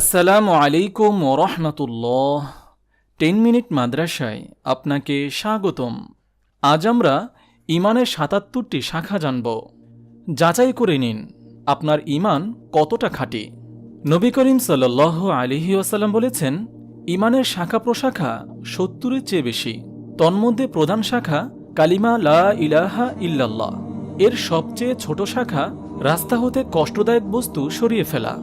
আসসালামু আলাইকুম ও রহমতুল্লাহ। Ten minute মাদ্রাসায় আপনাকে স্বাগতম। আজ আমরা ইমানের সাতাত্তরটি শাখা জানব। যাচাই করে নিন, আপনার ইমান কতটা খাঁটি? নবী করিম সাল্লাহ আলিহি ওয়াসাল্লাম বলেছেন, ইমানের শাখা প্রশাখা সত্তরের চেয়ে বেশি। তন্মধ্যে প্রধান শাখা কালিমা লা ইলাহা ইল্লাল্লাহ। এর সবচেয়ে ছোট শাখা রাস্তা হতে কষ্টদায়ক বস্তু সরিয়ে ফেলা।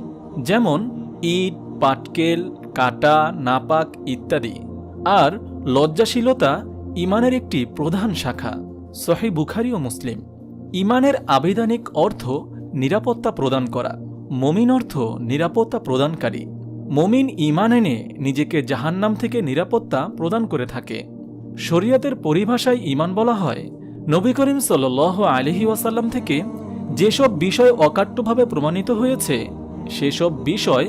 যেমন ইট, পাটকেল, কাটা, নাপাক ইত্যাদি। আর লজ্জাশীলতা ইমানের একটি প্রধান শাখা, সহি বুখারি ও মুসলিম। ইমানের আবেদানিক অর্থ নিরাপত্তা প্রদান করা। মমিন অর্থ নিরাপত্তা প্রদানকারী। মমিন ইমান এনে নিজেকে জাহান্নাম থেকে নিরাপত্তা প্রদান করে থাকে। শরিয়াতের পরিভাষায় ইমান বলা হয়, নবী করিম সাল আলহি ওয়াসাল্লাম থেকে যেসব বিষয় অকাট্যভাবে প্রমাণিত হয়েছে, সেসব বিষয়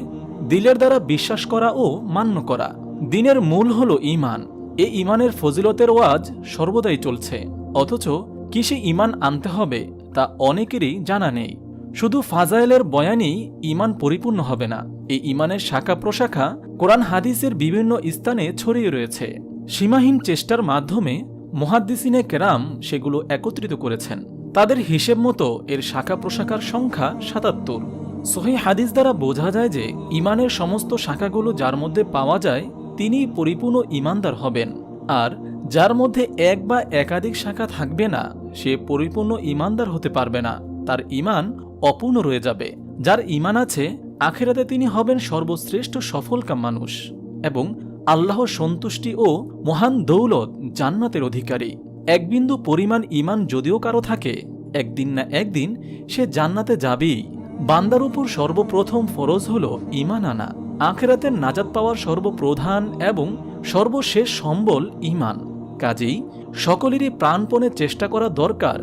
দিলের দ্বারা বিশ্বাস করা ও মান্য করা। দিনের মূল হল ইমান এ ইমানের ফজিলতের ওয়াজ সর্বদাই চলছে। অথচ কিসে ইমান আনতে হবে তা অনেকেরই জানা নেই। শুধু ফাজাইলের বয়ানেই ইমান পরিপূর্ণ হবে না। এই ইমানের শাখা প্রশাখা কোরআন হাদিসের বিভিন্ন স্থানে ছড়িয়ে রয়েছে। সীমাহীন চেষ্টার মাধ্যমে মহাদ্দিসিনে কেরাম সেগুলো একত্রিত করেছেন। তাদের হিসেব মতো এর শাখা প্রশাখার সংখ্যা সাতাত্তর। সহি হাদিস দ্বারা বোঝা যায় যে ইমানের সমস্ত শাখাগুলো যার মধ্যে পাওয়া যায় তিনি পরিপূর্ণ ইমানদার হবেন। আর যার মধ্যে এক বা একাধিক শাখা থাকবে না, সে পরিপূর্ণ ইমানদার হতে পারবে না। তার ইমান অপূর্ণ রয়ে যাবে। যার ইমান আছে, আখেরাতে তিনি হবেন সর্বশ্রেষ্ঠ সফলকাম মানুষ এবং আল্লাহ সন্তুষ্টি ও মহান দৌলত জান্নাতের অধিকারী। এক বিন্দু পরিমাণ ইমান যদিও কারও থাকে, একদিন না একদিন সে জান্নাতে যাবেই। বান্দার উপর সর্বপ্রথম ফরজ হল ইমান আনা, আখেরাতের নাজাত পাওয়ার সর্বপ্রধান এবং সর্বশেষ সম্বল ইমান কাজেই সকলেরই প্রাণপণে চেষ্টা করা দরকার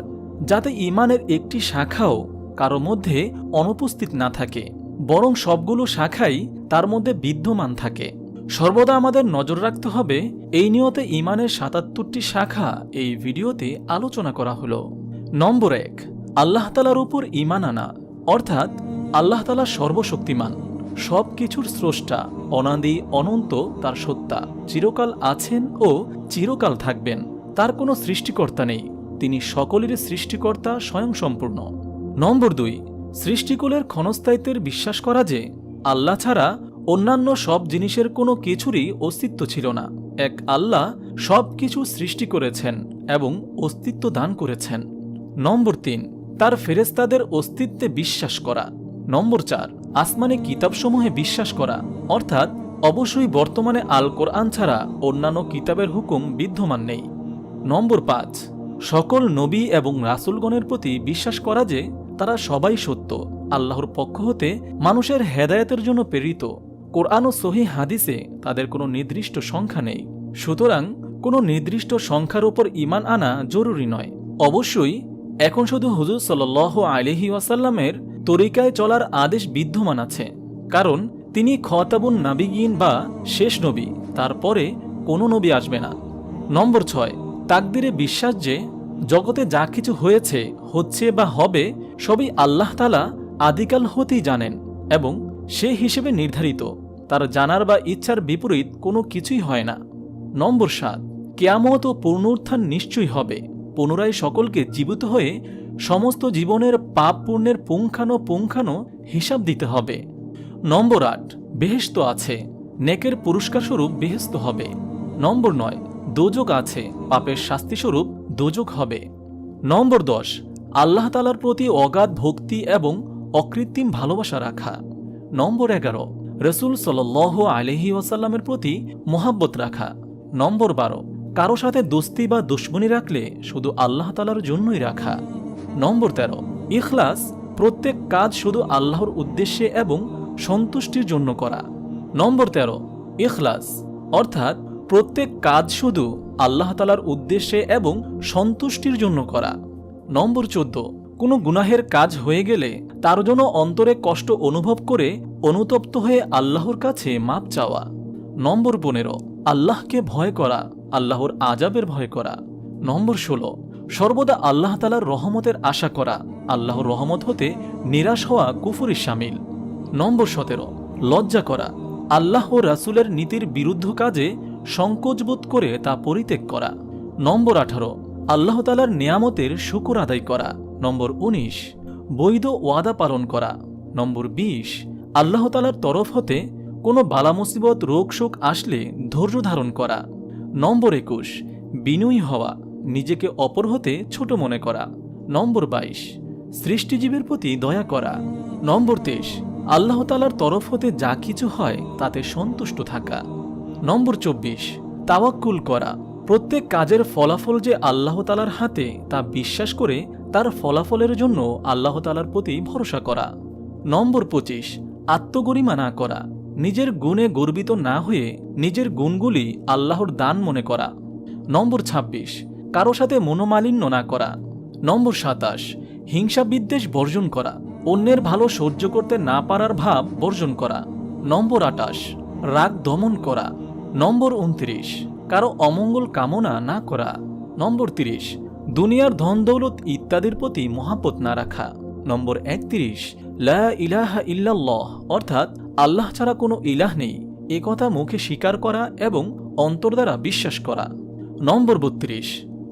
যাতে ইমানের একটি শাখাও কারও মধ্যে অনুপস্থিত না থাকে, বরং সবগুলো শাখাই তার মধ্যে বিদ্যমান থাকে। সর্বদা আমাদের নজর রাখতে হবে, এই নিয়তে ইমানের সাতাত্তরটি শাখা এই ভিডিওতে আলোচনা করা হলো। নম্বর এক, আল্লাহ তালার উপর ইমান আনা। অর্থাৎ আল্লাহ তালা সর্বশক্তিমান, সব কিছুর স্রষ্টা, অনাদি অনন্ত তার সত্তা, চিরকাল আছেন ও চিরকাল থাকবেন। তার কোনো সৃষ্টিকর্তা নেই, তিনি সকলের সৃষ্টিকর্তা স্বয়ংসম্পূর্ণ। নম্বর দুই, সৃষ্টিকুলের ক্ষণস্থায়িত্বের বিশ্বাস করা যে, আল্লাহ ছাড়া অন্যান্য সব জিনিসের কোনো কিছুরই অস্তিত্ব ছিল না। এক আল্লাহ সব কিছু সৃষ্টি করেছেন এবং অস্তিত্ব দান করেছেন। নম্বর তিন তার ফেরেস্তাদের অস্তিত্বে বিশ্বাস করা। নম্বর চার, আসমানে কিতাবসমূহে বিশ্বাস করা। অর্থাৎ, অবশ্যই বর্তমানে আল কোরআন ছাড়া অন্যান্য কিতাবের হুকুম বিদ্যমান নেই। নম্বর পাঁচ, সকল নবী এবং রাসুলগণের প্রতি বিশ্বাস করা যে তারা সবাই সত্য, আল্লাহর পক্ষ হতে মানুষের হেদায়তের জন্য প্রেরিত। কোরআন ও সহি হাদিসে তাদের কোনো নির্দিষ্ট সংখ্যা নেই। সুতরাং কোনো নির্দিষ্ট সংখ্যার উপর ইমান আনা জরুরি নয়। অবশ্যই এখন শুধু হুজুর সাল আলহি ওয়াসাল্লামের তরিকায় চলার আদেশ বিদ্যমান আছে, কারণ তিনি খতাবুন নাবিগিন বা শেষ নবী, তারপরে কোনো নবী আসবে না। নম্বর ছয়, তাকদিরে বিশ্বাস যে জগতে যা কিছু হয়েছে, হচ্ছে বা হবে, সবই আল্লাহ তালা আদিকাল হতেই জানেন এবং সে হিসেবে নির্ধারিত। তার জানার বা ইচ্ছার বিপরীত কোনো কিছুই হয় না। নম্বর সাত, কেয়ামত ও পূর্ণোত্থান নিশ্চয়ই হবে। পুনরায় সকলকে জীবিত হয়ে সমস্ত জীবনের পাপ পুণ্যের পুঙ্খানো পুঙ্খানো হিসাব দিতে হবে। নম্বর আট বেহেস্ত আছে। নেকের পুরস্কারস্বরূপ বেহেস্ত হবে। নম্বর নয়, দোজক আছে। পাপের শাস্তিস্বরূপ দোজক হবে। নম্বর দশ, আল্লাহ তালার প্রতি অগাধ ভক্তি এবং অকৃত্রিম ভালোবাসা রাখা। নম্বর এগারো, রসুল সাল আলহি ওয়াসাল্লামের প্রতি মোহাব্বত রাখা। নম্বর বারো কারও সাথে দোস্তি বা দুশ্মনী রাখলে শুধু আল্লাহ তালার জন্যই রাখা। নম্বর তেরো, ইখলাস প্রত্যেক কাজ শুধু আল্লাহর উদ্দেশ্যে এবং সন্তুষ্টির জন্য করা। নম্বর তেরো, ইখলাস অর্থাৎ প্রত্যেক কাজ শুধু আল্লাহ তালার উদ্দেশ্যে এবং সন্তুষ্টির জন্য করা। নম্বর চোদ্দ, কোনো গুনাহের কাজ হয়ে গেলে তার জন্য অন্তরে কষ্ট অনুভব করে অনুতপ্ত হয়ে আল্লাহর কাছে মাপ চাওয়া। নম্বর পনেরো, আল্লাহকে ভয় করা। আল্লাহর আজাবের ভয় করা। নম্বর ষোলো, সর্বদা আল্লাহ তালার রহমতের আশা করা। আল্লাহর রহমত হতে নিরাশ হওয়া কুফুরি সামিল। নম্বর সতেরো, লজ্জা করা। আল্লাহ ও রাসুলের নীতির বিরুদ্ধ কাজে সংকোচবোধ করে তা পরিত্যাগ করা। নম্বর আঠারো, আল্লাহ তালার নিয়ামতের শুকুর আদায় করা। নম্বর উনিশ, বৈধ ওয়াদা পালন করা। নম্বর বিশ, আল্লাহ তালার তরফ হতে কোনো বালা মুসিবত রোগ শোক আসলে ধৈর্য ধারণ করা। নম্বর একুশ, বিনয়ী হওয়া, নিজেকে অপর হতে ছোট মনে করা। নম্বর বাইশ, সৃষ্টিজীবের প্রতি দয়া করা। নম্বর তেইশ, আল্লাহ তালার তরফ হতে যা কিছু হয় তাতে সন্তুষ্ট থাকা। নম্বর চব্বিশ, তাওয়াক্কুল করা। প্রত্যেক কাজের ফলাফল যে আল্লাহ তালার হাতে, তা বিশ্বাস করে তার ফলাফলের জন্য আল্লাহ তালার প্রতি ভরসা করা। নম্বর পঁচিশ, আত্মগরিমা না করা। নিজের গুণে গর্বিত না হয়ে নিজের গুণগুলি আল্লাহর দান মনে করা। নম্বর ২৬ কারও সাথে মনোমালিন্য না করা। নম্বর সাতাশ, হিংসা বিদ্বেষ বর্জন করা। অন্যের ভালো সহ্য করতে না পারার ভাব বর্জন করা। নম্বর আটাশ, রাগ দমন করা। নম্বর উনত্রিশ, কারও অমঙ্গল কামনা না করা। নম্বর তিরিশ, দুনিয়ার ধন দৌলত ইত্যাদির প্রতি মহাপত না রাখা। নম্বর একত্রিশ লা ইলাহা ইল্লাল্লাহ, অর্থাৎ আল্লাহ ছাড়া কোনো ইলাহ নেই। এ কথা মুখে স্বীকার করা এবং অন্তর দ্বারা বিশ্বাস করা। নম্বর বত্রিশ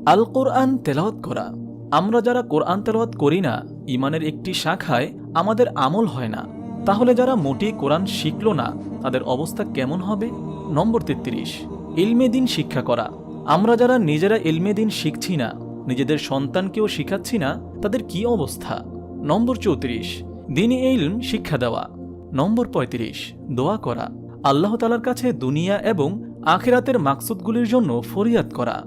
আল কোরআন তেলাওয়াত করা। আমরা যারা কোরআন তেলাওয়াত করি না ইমানের একটি শাখায় আমাদের আমল হয় না। তাহলে যারা মোটেই কোরআন শিখল না, তাদের অবস্থা কেমন হবে? নম্বর তেত্রিশ, ইলমে দিন শিক্ষা করা। আমরা যারা নিজেরা ইলমে দিন শিখছি না, নিজেদের সন্তানকেও শিখাচ্ছি না, তাদের কি অবস্থা? নম্বর চৌত্রিশ দিন ইলম, শিক্ষা দেওয়া। নম্বর ৩৫ দোয়া করা। আল্লাহ তালার কাছে দুনিয়া এবং আখেরাতের মাকসুদগুলির জন্য ফরিয়াদ করা।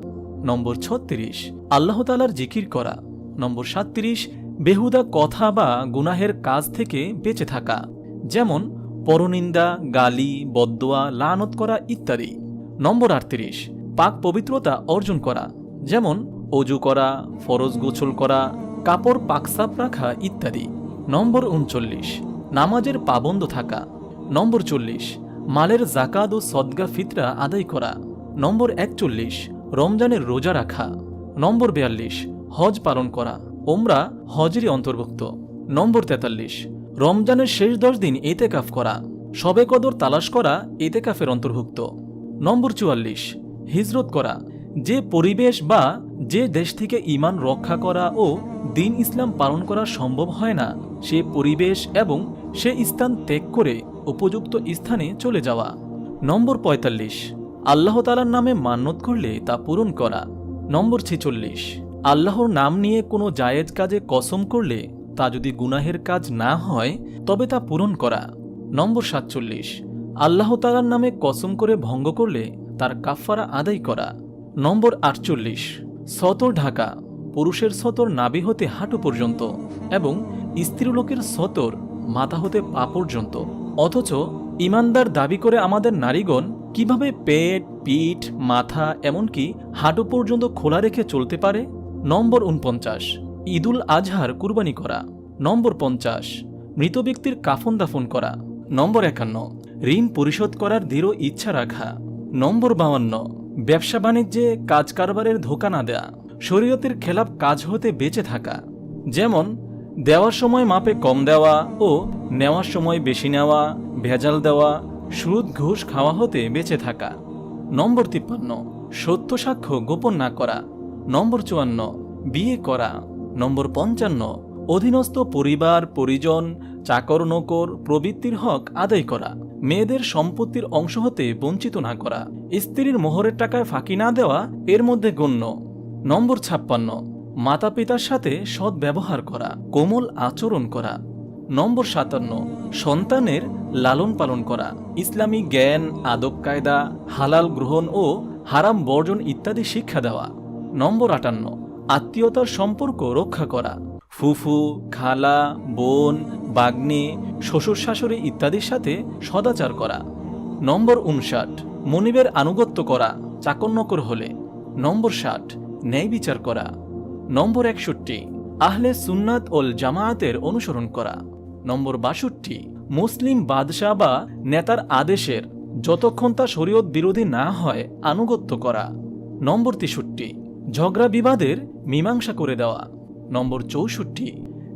নম্বর ছত্রিশ, আল্লাহ তালার জিকির করা। নম্বর সাতত্রিশ, বেহুদা কথা বা গুনাহের কাজ থেকে বেঁচে থাকা। যেমন, পরনিন্দা, গালি বদোয়া লানত করা ইত্যাদি। নম্বর আটত্রিশ, পাক পবিত্রতা অর্জন করা। যেমন, অজু করা, ফরজ গোছল করা, কাপড় পাকসাপ রাখা ইত্যাদি। নম্বর উনচল্লিশ, নামাজের পাবন্দ থাকা। নম্বর চল্লিশ, মালের জাকাত ও সদগা ফিতরা আদায় করা। নম্বর একচল্লিশ, রমজানের রোজা রাখা। নম্বর বিয়াল্লিশ, হজ পালন করা। ওমরা হজেরই অন্তর্ভুক্ত। নম্বর তেতাল্লিশ, রমজানের শেষ দশ দিন এতেকাফ করা। সবে কদর তালাশ করা এতেকাফের অন্তর্ভুক্ত। নম্বর চুয়াল্লিশ, হিজরত করা। যে পরিবেশ বা যে দেশ থেকে ইমান রক্ষা করা ও দিন ইসলাম পালন করা সম্ভব হয় না সে পরিবেশ এবং সে স্থান ত্যাগ করে উপযুক্ত স্থানে চলে যাওয়া। নম্বর পঁয়তাল্লিশ। আল্লাহ তালার নামে মান্যত করলে তা পূরণ করা। নম্বর ছেচল্লিশ। আল্লাহর নাম নিয়ে কোনো জায়েজ কাজে কসম করলে তা যদি গুনাহের কাজ না হয়, তবে তা পূরণ করা। নম্বর সাতচল্লিশ। আল্লাহ তালার নামে কসম করে ভঙ্গ করলে তার কাফফারা আদায় করা। নম্বর আটচল্লিশ। সতর ঢাকা। পুরুষের সতর নাবি হতে হাঁটু পর্যন্ত এবং স্ত্রীলোকের সতর মাথা হতে পা পর্যন্ত। অথচ ইমানদার দাবি করে আমাদের নারীগণ কীভাবে পেট, পিঠ, মাথা, এমনকি হাঁটু পর্যন্ত খোলা রেখে চলতে পারে? নম্বর উনপঞ্চাশ ঈদুল আজহার কুরবানি করা। নম্বর পঞ্চাশ, মৃত ব্যক্তির কাফন দাফন করা। নম্বর একান্ন, ঋণ পরিশোধ করার দৃঢ় ইচ্ছা রাখা। নম্বর বাউান্ন, ব্যবসা বাণিজ্যে কাজ কারবারের ধোকা না দেয়া। শরীয়তের খেলাপ কাজ হতে বেঁচে থাকা। যেমন দেওয়ার সময় মাপে কম দেওয়া ও নেওয়ার সময় বেশি নেওয়া, ভেজাল দেওয়া, সুদ, ঘুষ খাওয়া হতে বেঁচে থাকা। নম্বর তিপ্পান্ন, সত্য সাক্ষ্য গোপন না করা। নম্বর চুয়ান্ন, বিয়ে করা। নম্বর পঞ্চান্ন, অধীনস্থ পরিবার, পরিজন, চাকর, নকর, প্রবৃত্তির হক আদায় করা। মেয়েদের সম্পত্তির অংশ হতে বঞ্চিত না করা। স্ত্রীর মোহরের টাকায় ফাঁকি না দেওয়া, এর মধ্যে গণ্য। নম্বর ছাপ্পান্ন মাতা পিতার সাথে সৎ ব্যবহার করা, কোমল আচরণ করা। নম্বর সাতান্ন, সন্তানের লালন পালন করা, ইসলামী জ্ঞান, আদব কায়দা, হালাল গ্রহণ ও হারাম বর্জন ইত্যাদি শিক্ষা দেওয়া। নম্বর আটান্ন, আত্মীয়তার সম্পর্ক রক্ষা করা। ফুফু, খালা, বোন, বাগ্নে শ্বশুর শাশুড়ি ইত্যাদির সাথে সদাচার করা। নম্বর উনষাট, মনিবের আনুগত্য করা চাকন্নকর হলে। নম্বর ষাট ন্যায় বিচার করা। নম্বর একষট্টি, আহলে সুন্নাত ওল জামায়াতের অনুসরণ করা। নম্বর বাষট্টি, মুসলিম বাদশাহ বা নেতার আদেশের যতক্ষণ তা শরীয়ত বিরোধী না হয়, আনুগত্য করা। নম্বর তেষট্টি, ঝগড়া বিবাদের মীমাংসা করে দেওয়া। নম্বর চৌষট্টি,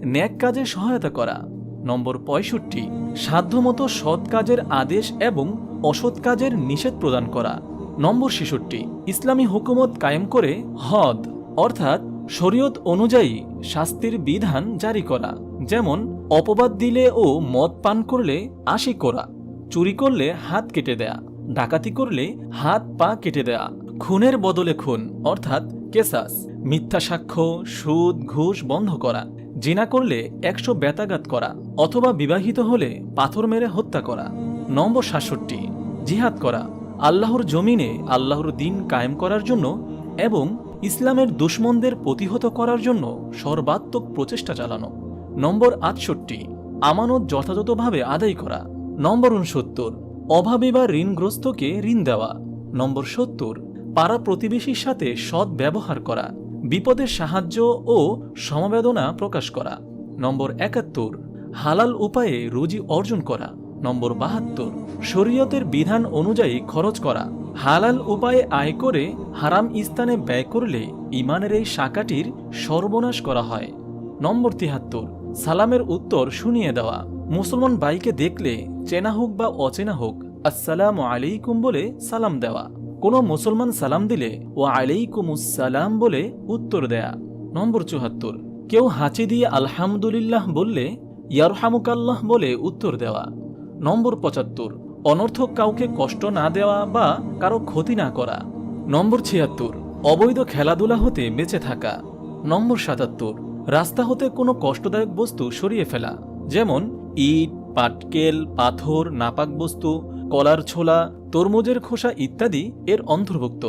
ন্যাক কাজে সহায়তা করা। নম্বর পঁয়ষট্টি, সাধ্যমতো সৎ কাজের আদেশ এবং অসৎ কাজের নিষেধ প্রদান করা। নম্বর ছেষট্টি, ইসলামী হুকুমত কায়েম করে হদ, অর্থাৎ শরীয়ত অনুযায়ী শাস্তির বিধান জারি করা, যেমন অপবাদ দিলে ও মদ পান করলে আশি করা, চুরি করলে হাত কেটে দেয়া, ডাকাতি করলে হাত পা কেটে দেয়া, খুনের বদলে খুন, অর্থাৎ কেসাস, মিথ্যা সাক্ষ্য, সুদ, ঘুষ বন্ধ করা, জিনা করলে একশো বেতাঘাত করা, অথবা বিবাহিত হলে পাথর মেরে হত্যা করা, নম্বর সাতষট্টি, জিহাদ করা, আল্লাহর জমিনে আল্লাহর দিন কায়েম করার জন্য এবং ইসলামের দুশ্মনদের প্রতিহত করার জন্য সর্বাত্মক প্রচেষ্টা চালানো। নম্বর আটষট্টি, আমানত যথাযথভাবে আদায় করা। নম্বর উনসত্তর, অভাবী বা ঋণগ্রস্তকে ঋণ দেওয়া। নম্বর সত্তর, পাড়া প্রতিবেশীর সাথে সৎ ব্যবহার করা। বিপদের সাহায্য ও সমবেদনা প্রকাশ করা। নম্বর একাত্তর, হালাল উপায়ে রুজি অর্জন করা। নম্বর বাহাত্তর, শরীয়তের বিধান অনুযায়ী খরচ করা। হালাল উপায়ে আয় করে হারাম স্থানে ব্যয় করলে ইমানের এই শাখাটির সর্বনাশ করা হয়। নম্বর তিহাত্তর, সালামের উত্তর শুনিয়ে দেওয়া। মুসলমান ভাইকে দেখলে চেনা হোক বা অচেনা হোক, আসসালাম আলাইকুম বলে সালাম দেওয়া। কোনো মুসলমান সালাম দিলে ও আলাইকুমুসালাম বলে উত্তর দেয়া। নম্বর চুহাত্তর কেউ হাঁচি দিয়ে আলহামদুলিল্লাহ বললে ইয়ারহামুকাল্লাহ বলে উত্তর দেওয়া। নম্বর পঁচাত্তর, অনর্থক কাউকে কষ্ট না দেওয়া বা কারও ক্ষতি না করা। নম্বর ছিয়াত্তর, অবৈধ খেলাধুলা হতে বেঁচে থাকা। নম্বর সাতাত্তর, রাস্তা হতে কোনো কষ্টদায়ক বস্তু সরিয়ে ফেলা, যেমন ইট, পাটকেল, পাথর, নাপাক বস্তু, কলার ছোলা, তরমুজের খোসা ইত্যাদি এর অন্তর্ভুক্ত।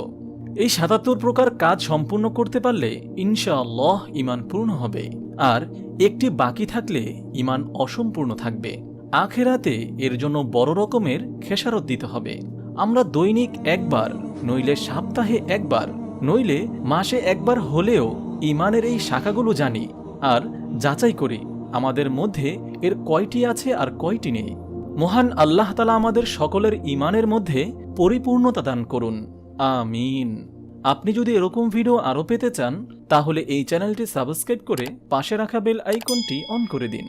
এই সাতাত্তর প্রকার কাজ সম্পূর্ণ করতে পারলে ইনশাআল্লাহ ইমান পূর্ণ হবে, আর একটি বাকি থাকলে ইমান অসম্পূর্ণ থাকবে। আখেরাতে এর জন্য বড় রকমের খেসারত দিতে হবে। আমরা দৈনিক একবার, নইলে সপ্তাহে একবার, নইলে মাসে একবার হলেও ইমানের এই শাখাগুলো জানি। আর যাচাই করি, আমাদের মধ্যে এর কয়টি আছে আর কয়টি নেই। মহান আল্লাহ তালা আমাদের সকলের ইমানের মধ্যে পরিপূর্ণতা দান করুন। আমিন। আপনি যদি এরকম ভিডিও আরও পেতে চান, তাহলে এই চ্যানেলটি সাবস্ক্রাইব করে পাশে রাখা বেল আইকনটি অন করে দিন।